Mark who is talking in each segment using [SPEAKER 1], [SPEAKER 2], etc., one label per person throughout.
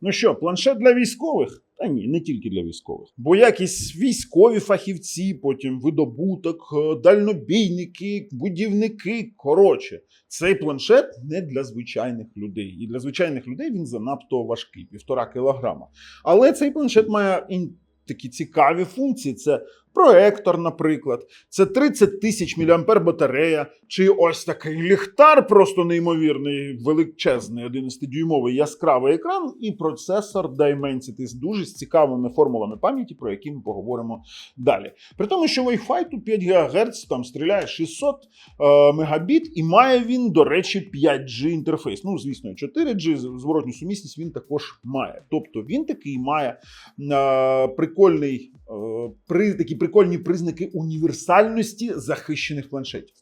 [SPEAKER 1] Ну що, планшет для військових? Та ні, не тільки для військових. Бо якісь військові фахівці, потім видобуток, е, дальнобійники, будівники. Коротше, цей планшет не для звичайних людей. І для звичайних людей він занадто важкий, півтора кілограма. Але цей планшет має такі цікаві функції. Це проектор, наприклад, це 30 тисяч мА батарея, чи ось такий ліхтар, просто неймовірний, величезний, 11-дюймовий яскравий екран і процесор Dimensity з дуже цікавими формулами пам'яті, про які ми поговоримо далі. При тому, що Wi-Fi тут 5 ГГц, там стріляє 600 е, мегабіт, і має він, до речі, 5G інтерфейс. Ну, звісно, 4G, зворотню сумісність він також має. Тобто він такий має е, прикольний, е, при, такі прикольні признаки універсальності захищених планшетів.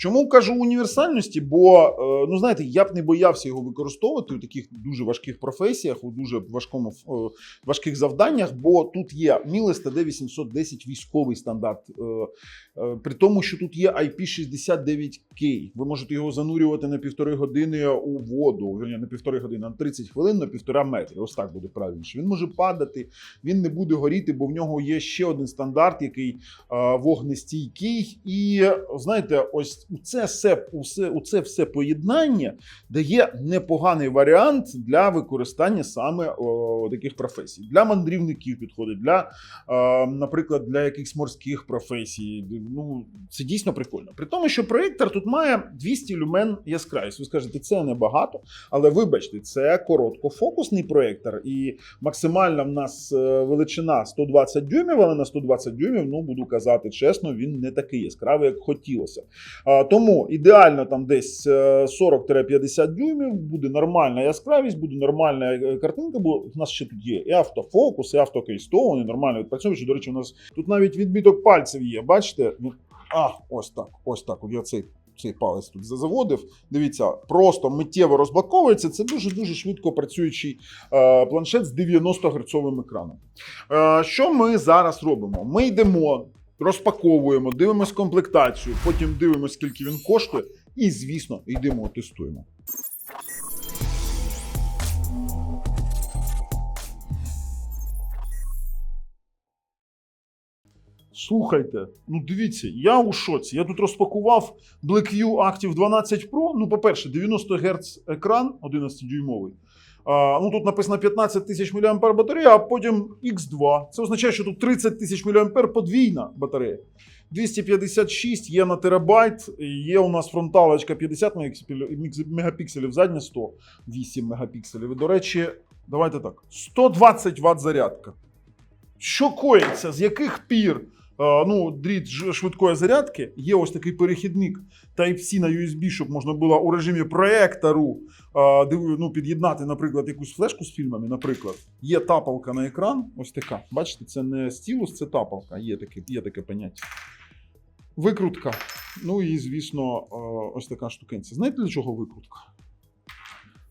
[SPEAKER 1] Чому кажу універсальності? Бо е, ну знаєте, я б не боявся його використовувати у таких дуже важких професіях, у дуже важкому е, важких завданнях, бо тут є Мілес TD810 військовий стандарт. е, При тому, що тут є IP69K. Ви можете його занурювати на півтори години у воду, вірні, не півтори години, на 30 хвилин на півтора метри. Ось так буде правильніше. Він може падати, він не буде горіти, бо в нього є ще один стандарт, який вогнестійкий. І знаєте, ось це все, усе, у це все поєднання дає непоганий варіант для використання саме о, таких професій. Для мандрівників підходить, для, е, наприклад, для якихось морських професій. Ну, це дійсно прикольно. При тому, що проєктор тут має 200 люмен яскравість. Ви скажете, це небагато, але вибачте, це короткофокусний проєктор, і максимальна в нас е, величина 120 дюймів, але на 120 дюймів, ну буду казати чесно, він не такий яскравий, як хотілося. Тому ідеально там десь е, 40-50 дюймів буде нормальна яскравість, буде нормальна е, картинка, бо в нас ще тут є і автофокус, і автокейстоун, і нормально відпрацьовуючи. До речі, у нас тут навіть відбиток пальців є. Бачите? А, ось так, ось так. Я цей. Цей палець тут заводив. Дивіться, просто миттєво розблоковується. Це дуже дуже швидко працюючий е, планшет з 90 герцовим екраном. Е, що ми зараз робимо? Ми йдемо, розпаковуємо, дивимось комплектацію, потім дивимось, скільки він коштує, і, звісно, йдемо, тестуємо. Слухайте, ну дивіться, я у шоці. Я тут розпакував BlackView Active 12 Pro. Ну, по-перше, 90 Гц екран 11-дюймовий. А, ну, тут написано 15 тисяч мА батарея, а потім X2. Це означає, що тут 30 тисяч мА подвійна батарея. 256 є на терабайт, є у нас фронталочка 50 мегапікселів- задня 108 мегапікселів. І, до речі, давайте так: 120 Вт зарядка. Що коїться? З яких пір? Е, Ну, дріт швидкої зарядки є ось такий перехідник Type-C на USB, щоб можна було у режимі проектору е, ну, під'єднати, наприклад, якусь флешку з фільмами. Наприклад, є тапалка на екран. Ось така. Бачите, це не стілус, це тапалка. Є таке, є таке поняття. Викрутка. Ну і, звісно, е, ось така штукенця. Знаєте, для чого викрутка?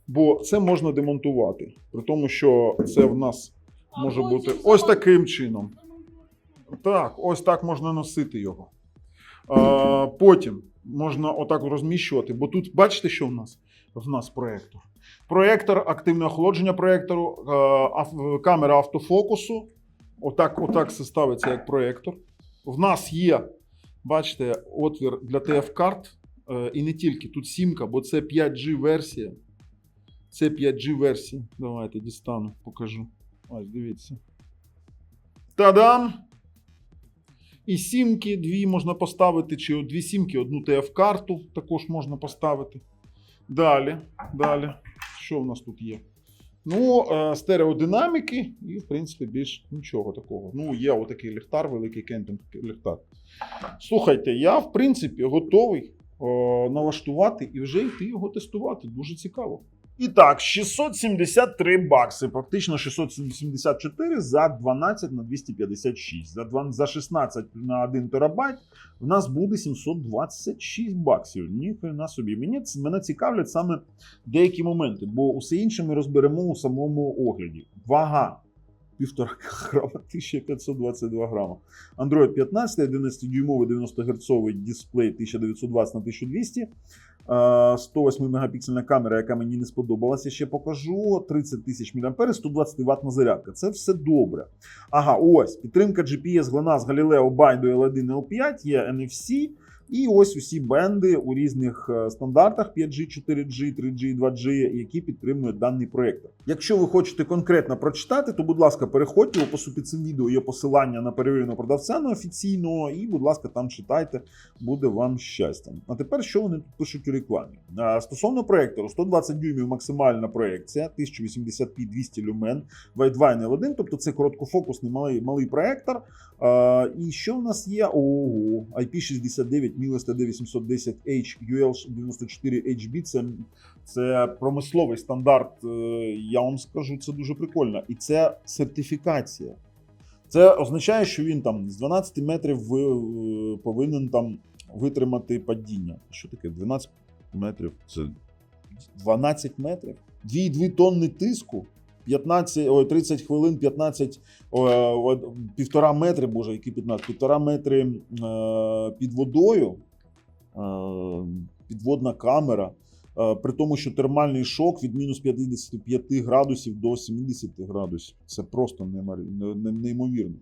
[SPEAKER 1] Бо це можна демонтувати. При тому, що це в нас може бути ось таким чином. Так, ось так можна носити його. А, потім можна отак розміщувати, бо тут бачите, що в нас? В нас проєктор. Проєктор, активне охолодження проєктору, камера автофокусу. Отак, отак це ставиться як проєктор. В нас є, бачите, отвір для TF-карт. е, І не тільки тут сімка, бо це 5G-версія. Це 5G-версія. Давайте дістану, покажу. Ось, дивіться. Та-дам! І сімки дві можна поставити, чи дві сімки, одну TF-карту також можна поставити. Далі, далі. Що в нас тут є? Ну, е, стереодинаміки, і, в принципі, більш нічого такого. Ну, є отакий ліхтар, великий кемпінг ліхтар. Слухайте, я, в принципі, готовий е, налаштувати і вже йти його тестувати. Дуже цікаво. І так, 673 бакси, фактично 674 за 12 на 256. За, 2, за 16 на 1 терабайт в нас буде 726 баксів. Ніхрена собі. Мені, мене цікавлять саме деякі моменти, бо усе інше ми розберемо у самому огляді. Вага. Півтора грама, 1522 грама. Android 15, 11-дюймовий 90 Гц дисплей 1920 на 1200. Е, 108 мегапіксельна камера, яка мені не сподобалася, ще покажу. 30 тисяч мА, 120 ватна зарядка. Це все добре. Ага, ось підтримка GPS GLONASS, Galileo, Bido, L1, L5, є NFC. І ось усі бенди у різних е, стандартах 5G, 4G, 3G, 2G, які підтримують даний проєктор. Якщо ви хочете конкретно прочитати, то будь ласка, переходьте у опису під цим відео є посилання на перевіреного продавця на офіційного, і, будь ласка, там читайте, буде вам щастя. А тепер що вони тут пишуть у рекламі? Стосовно проєктору, 120 дюймів максимальна проєкція, 1080p 200 люмен, Widevine L1, тобто це короткофокусний малий, малий проєктор. А, і що в нас є? Ого, IP69 MIL 810 h UL94 HB. Це, це промисловий стандарт. е, Я вам скажу, це дуже прикольно. І це сертифікація. Це означає, що він там з 12 метрів е, повинен там витримати падіння. Що таке? 12 метрів? Це 12 метрів? 2,2 тонни тиску. 15, ой, 30 хвилин, 15, о, о, півтора метри, боже, які 15, півтора метри е, під водою, е, підводна камера. Е, при тому, що термальний шок від мінус 55 градусів до 70 градусів. Це просто неймовірно.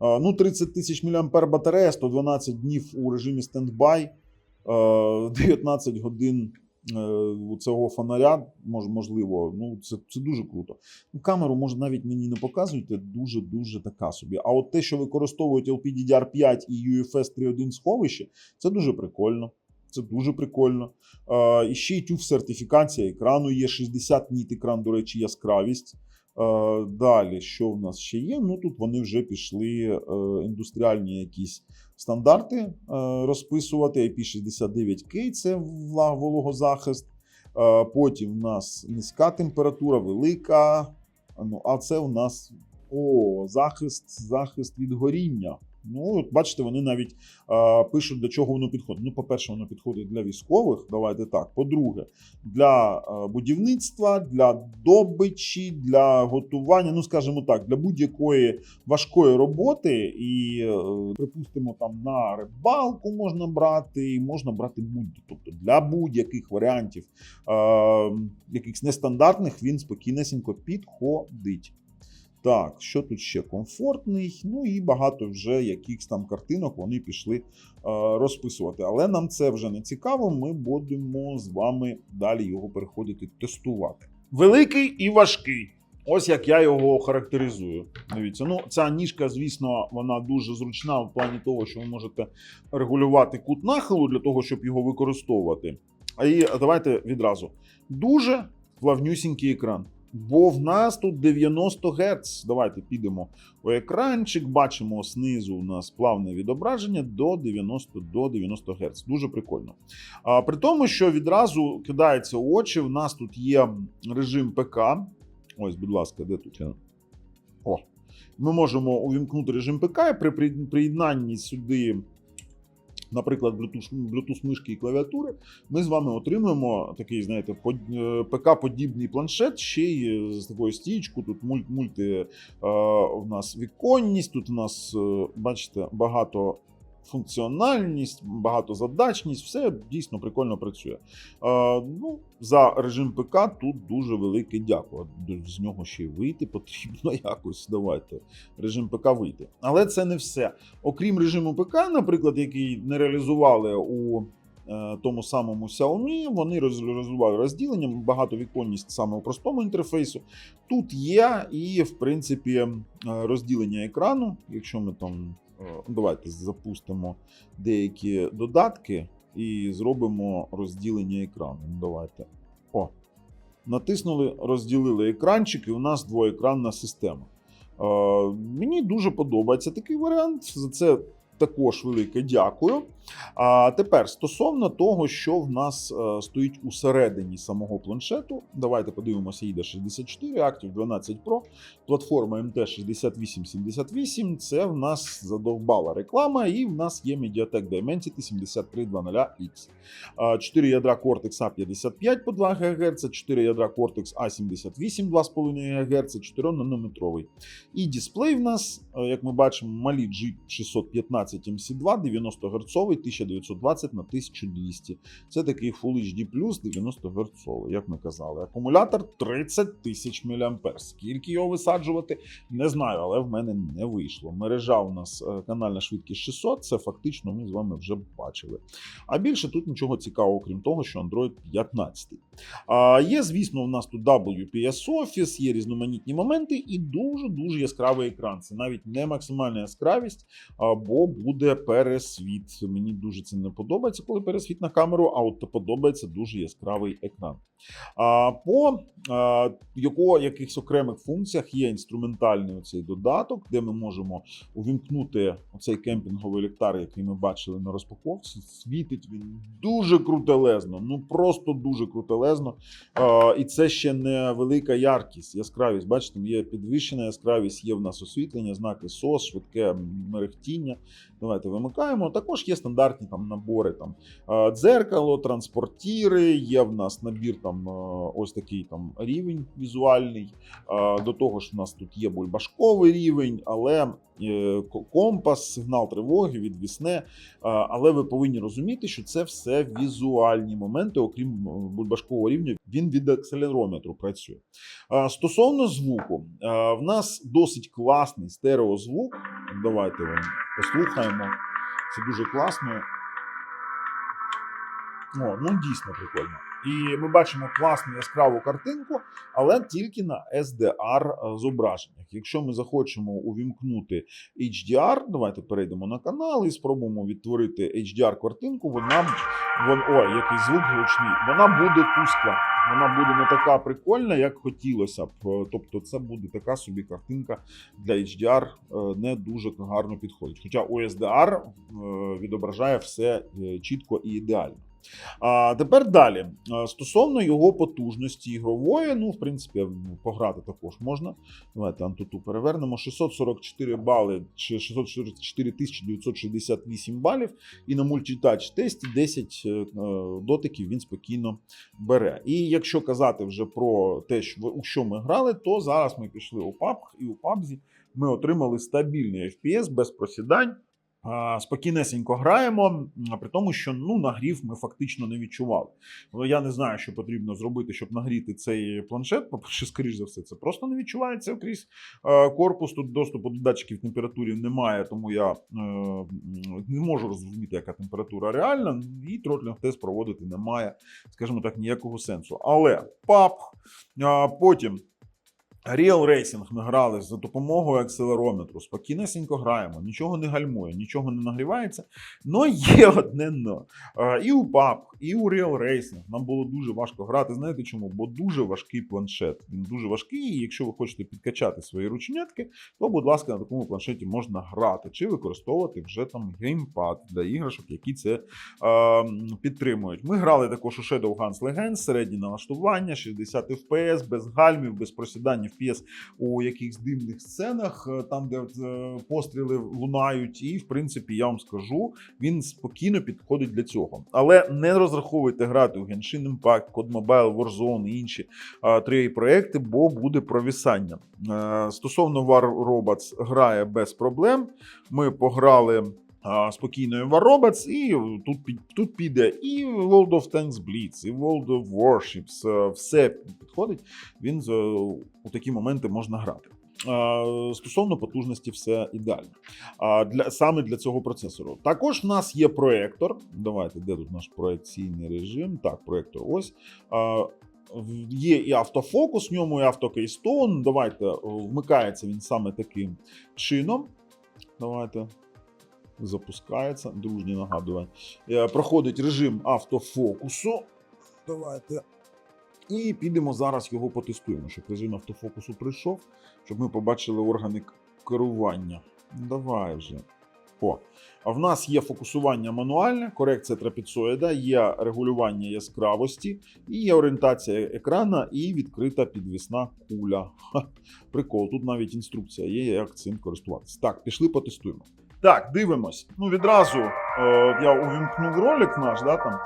[SPEAKER 1] Ну, 30 тисяч мА батарея, 112 днів у режимі стендбай, е, 19 годин цього фонаря, мож, можливо, ну це, це дуже круто. Ну, камеру, може, навіть мені не показуєте, дуже-дуже така собі. А от те, що використовують LPDDR5 і UFS 3.1 сховище, це дуже прикольно. Це дуже прикольно. Е, і ще й тюф сертифікація екрану є 60 ніт екран, до речі, яскравість. Е, далі, що в нас ще є? Ну тут вони вже пішли е, індустріальні якісь стандарти е, розписувати. IP69K це вологозахист. Потім в нас низька температура, велика. Ну, а це у нас о, захист, захист від горіння. Ну, от бачите, вони навіть е, пишуть, для чого воно підходить. Ну, по-перше, воно підходить для військових. Давайте так. По-друге, для е, будівництва, для добичі, для готування. Ну, скажімо так, для будь-якої важкої роботи, і е, припустимо, там на рибалку можна брати, і можна брати будь тобто для будь-яких варіантів, е, якихось нестандартних, він спокійнесенько підходить. Так, що тут ще комфортний? Ну і багато вже якихось там картинок вони пішли е, розписувати. Але нам це вже не цікаво. Ми будемо з вами далі його переходити тестувати. Великий і важкий. Ось як я його характеризую. Дивіться, ну ця ніжка, звісно, вона дуже зручна в плані того, що ви можете регулювати кут нахилу для того, щоб його використовувати. А і давайте відразу. Дуже плавнюсінький екран. Бо в нас тут 90 Гц. Давайте підемо у екранчик. Бачимо знизу у нас плавне відображення до 90 до 90 Гц. Дуже прикольно. А, при тому, що відразу кидається у очі, в нас тут є режим ПК. Ось, будь ласка, де тут? О. Ми можемо увімкнути режим ПК і при- приєднанні сюди, наприклад, Bluetooth, мишки і клавіатури, ми з вами отримуємо такий, знаєте, ПК-подібний планшет, ще й з такою стічкою. Тут мульт, мульти е, у нас віконність, тут у нас, е, бачите, багато. Функціональність, багатозадачність, все дійсно прикольно працює. Е, ну, за режим ПК тут дуже велике дякую. З нього ще й вийти потрібно якось. Давайте режим ПК вийти. Але це не все. Окрім режиму ПК, наприклад, який не реалізували у е, тому самому Xiaomi, вони реалізували розділення, багатовіконність саме у простому інтерфейсу. Тут є і, в принципі, е, розділення екрану. Якщо ми там давайте запустимо деякі додатки і зробимо розділення екрану. Ну, Давайте. О. Натиснули, розділили екранчик, і у нас двоекранна система. Е, мені дуже подобається такий варіант. За це також велике дякую. А тепер стосовно того, що в нас е, стоїть усередині самого планшету, давайте подивимося IDA 64, Active 12 Pro, платформа MT 6878. Це в нас задовбала реклама, і в нас є Mediatek Dimensity 7300X. 4 ядра Cortex A55 по 2 ГГц, 4 ядра Cortex A78 2,5 ГГц, 4 нанометровий. І дисплей в нас, е, як ми бачимо, малі G615 MC2, 90 Гц, 1920 на 1200. Це такий Full HD 90 Гц, як ми казали. Акумулятор 30 тисяч мА. Скільки його висаджувати, не знаю, але в мене не вийшло. Мережа у нас е, канальна швидкість 600, це фактично ми з вами вже бачили. А більше тут нічого цікавого, крім того, що Android 15. А, є, звісно, у нас тут WPS Office, є різноманітні моменти і дуже-дуже яскравий екран. Це навіть не максимальна яскравість, а, бо буде пересвіт. Мені дуже це не подобається, коли пересвіт на камеру, а от подобається дуже яскравий екран. А, по а, яко, якихось окремих функціях є інструментальний оцей додаток, де ми можемо увімкнути оцей кемпінговий ліхтар, який ми бачили на розпаковці. Світить він дуже крутелезно, ну просто дуже крутелезно. А, і це ще не велика яркість, яскравість. Бачите, є підвищена яскравість, є в нас освітлення, знаки SOS, швидке мерехтіння. Давайте вимикаємо. Також є стандартні там набори там е, дзеркало, транспортіри. Є в нас набір там е, ось такий там рівень візуальний. Е, До того ж, в нас тут є бульбашковий рівень, але компас, сигнал тривоги, відвісне. Але ви повинні розуміти, що це все візуальні моменти, окрім бульбашкового рівня, він від акселерометру працює. Стосовно звуку, в нас досить класний стереозвук. Давайте вам послухаємо. Це дуже класно. О, ну дійсно прикольно. І ми бачимо класну яскраву картинку, але тільки на SDR зображеннях. Якщо ми захочемо увімкнути HDR, давайте перейдемо на канал і спробуємо відтворити HDR картинку. Вона вон, ой, який звук гучний. Вона буде тускла. Вона буде не така прикольна, як хотілося б. Е, Тобто, це буде така собі картинка для HDR е, не дуже гарно підходить. Хоча OSDR е, відображає все чітко і ідеально. А тепер далі. Стосовно його потужності ігрової, ну, в принципі, ну, пограти також можна. Давайте Антуту перевернемо. 644 бали чи 644 968 балів. І на мультитач тесті 10 е, е, дотиків він спокійно бере. І якщо казати вже про те, у що ми грали, то зараз ми пішли у PUBG, і у PUBG ми отримали стабільний FPS без просідань. Спокійнесенько граємо, при тому, що ну нагрів ми фактично не відчували. Ну, я не знаю, що потрібно зробити, щоб нагріти цей планшет. По-перше, скоріш за все, це просто не відчувається крізь корпус. Тут доступу до датчиків температури немає, тому я е, не можу зрозуміти, яка температура реальна, і тротлінг тест проводити немає, скажімо так, ніякого сенсу. Але ПАП, потім. Real Racing ми грали за допомогою акселерометру. Спокійнесенько граємо, нічого не гальмує, нічого не нагрівається. Но є одне но. Е, І у PUBG, і у Real Racing нам було дуже важко грати. Знаєте чому? Бо дуже важкий планшет. Він дуже важкий, і якщо ви хочете підкачати свої ручнятки, то, будь ласка, на такому планшеті можна грати чи використовувати вже там геймпад для іграшок, які це е, підтримують. Ми грали також у Shadowguns Legends, середні налаштування, 60 FPS, без гальмів, без просідань FPS у якихось димних сценах, е, там, де е, постріли лунають. І, в принципі, я вам скажу, він спокійно підходить для цього. Але не розраховуйте грати у Genshin Impact, Code Mobile, Warzone і інші три проекти, бо буде провісання. Е, Стосовно War Robots грає без проблем. Ми пограли. А, Спокійно в War і тут, тут піде і World of Tanks Blitz, і World of Warships, е, все підходить. Він у такі моменти можна грати. Е, Стосовно потужності, все ідеально. Для, саме для цього процесору. Також в нас є проектор. Давайте, де тут наш проекційний режим? Так, проектор ось. Є і автофокус, в ньому і автокейстоун. Давайте е, вмикається він саме таким чином. Давайте. Запускається. Дружні нагадування. Е, Проходить режим автофокусу. Давайте. І підемо зараз його потестуємо, щоб режим автофокусу прийшов, щоб ми побачили органи керування. Давай вже. О. А в нас є фокусування мануальне, корекція трапецоїда, є регулювання яскравості, і є орієнтація екрана і відкрита підвісна куля. Ха, прикол, тут навіть інструкція є, як цим користуватися. Так, пішли потестуємо. Так, дивимось. Ну, відразу е, я увімкнув ролик наш, да, там,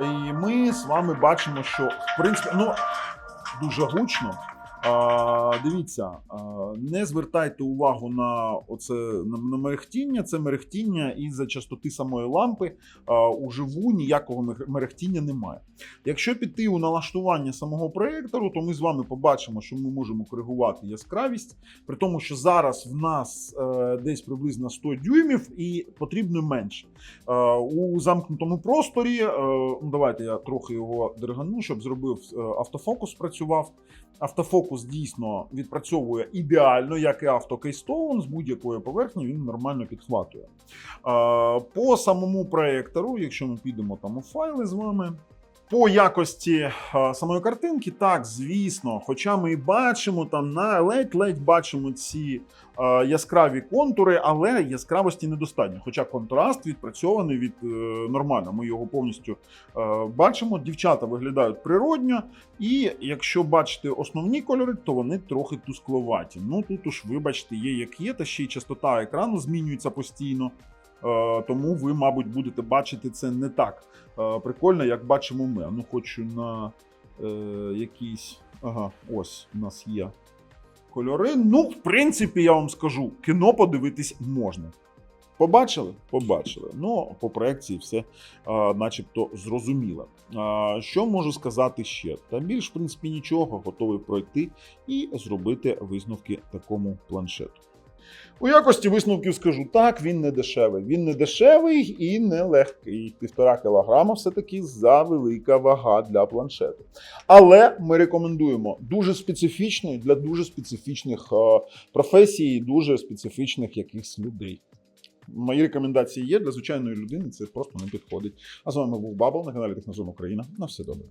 [SPEAKER 1] і ми з вами бачимо, що в принципі, ну, дуже гучно. Дивіться, Не звертайте увагу на оце на, мерехтіння. Це мерехтіння із-за частоти самої лампи. Уживу ніякого мерехтіння немає. Якщо піти у налаштування самого проєктору, то ми з вами побачимо, що ми можемо коригувати яскравість, при тому, що зараз в нас е, десь приблизно 100 дюймів і потрібно менше. У замкнутому просторі, е, ну давайте я трохи його дергану, щоб зробив е, автофокус працював. Автофокус дійсно відпрацьовує ідеально, як і авто Keystone, з будь-якої поверхні він нормально підхватує. По самому проектору, якщо ми підемо там у файли з вами. По якості е, самої картинки, так, звісно. Хоча ми і бачимо там на ледь-ледь бачимо ці е, яскраві контури, але яскравості недостатньо. Хоча контраст відпрацьований від е, нормально. Ми його повністю бачимо. Дівчата виглядають природньо, і якщо бачити основні кольори, то вони трохи тускловаті. Ну тут уж, вибачте, є як є, та ще й частота екрану змінюється постійно. Е, Тому ви, мабуть, будете бачити це не так е, прикольно, як бачимо ми. Ну, хочу на е, якісь. Ага, ось у нас є кольори. Ну, в принципі, я вам скажу, кіно подивитись можна. Побачили? Побачили. Ну, по проекції все а, начебто зрозуміло. А, що можу сказати ще? Та більш, в принципі, нічого, готовий пройти і зробити висновки такому планшету. У якості висновків скажу так, він не дешевий. Він не дешевий і не легкий. Півтора кілограма все-таки за велика вага для планшету. Але ми рекомендуємо дуже специфічний для дуже специфічних е, професій, і дуже специфічних якихось людей. Мої рекомендації є для звичайної людини. Це просто не підходить. А з вами був Бабл на каналі Технозон Україна. На все добре.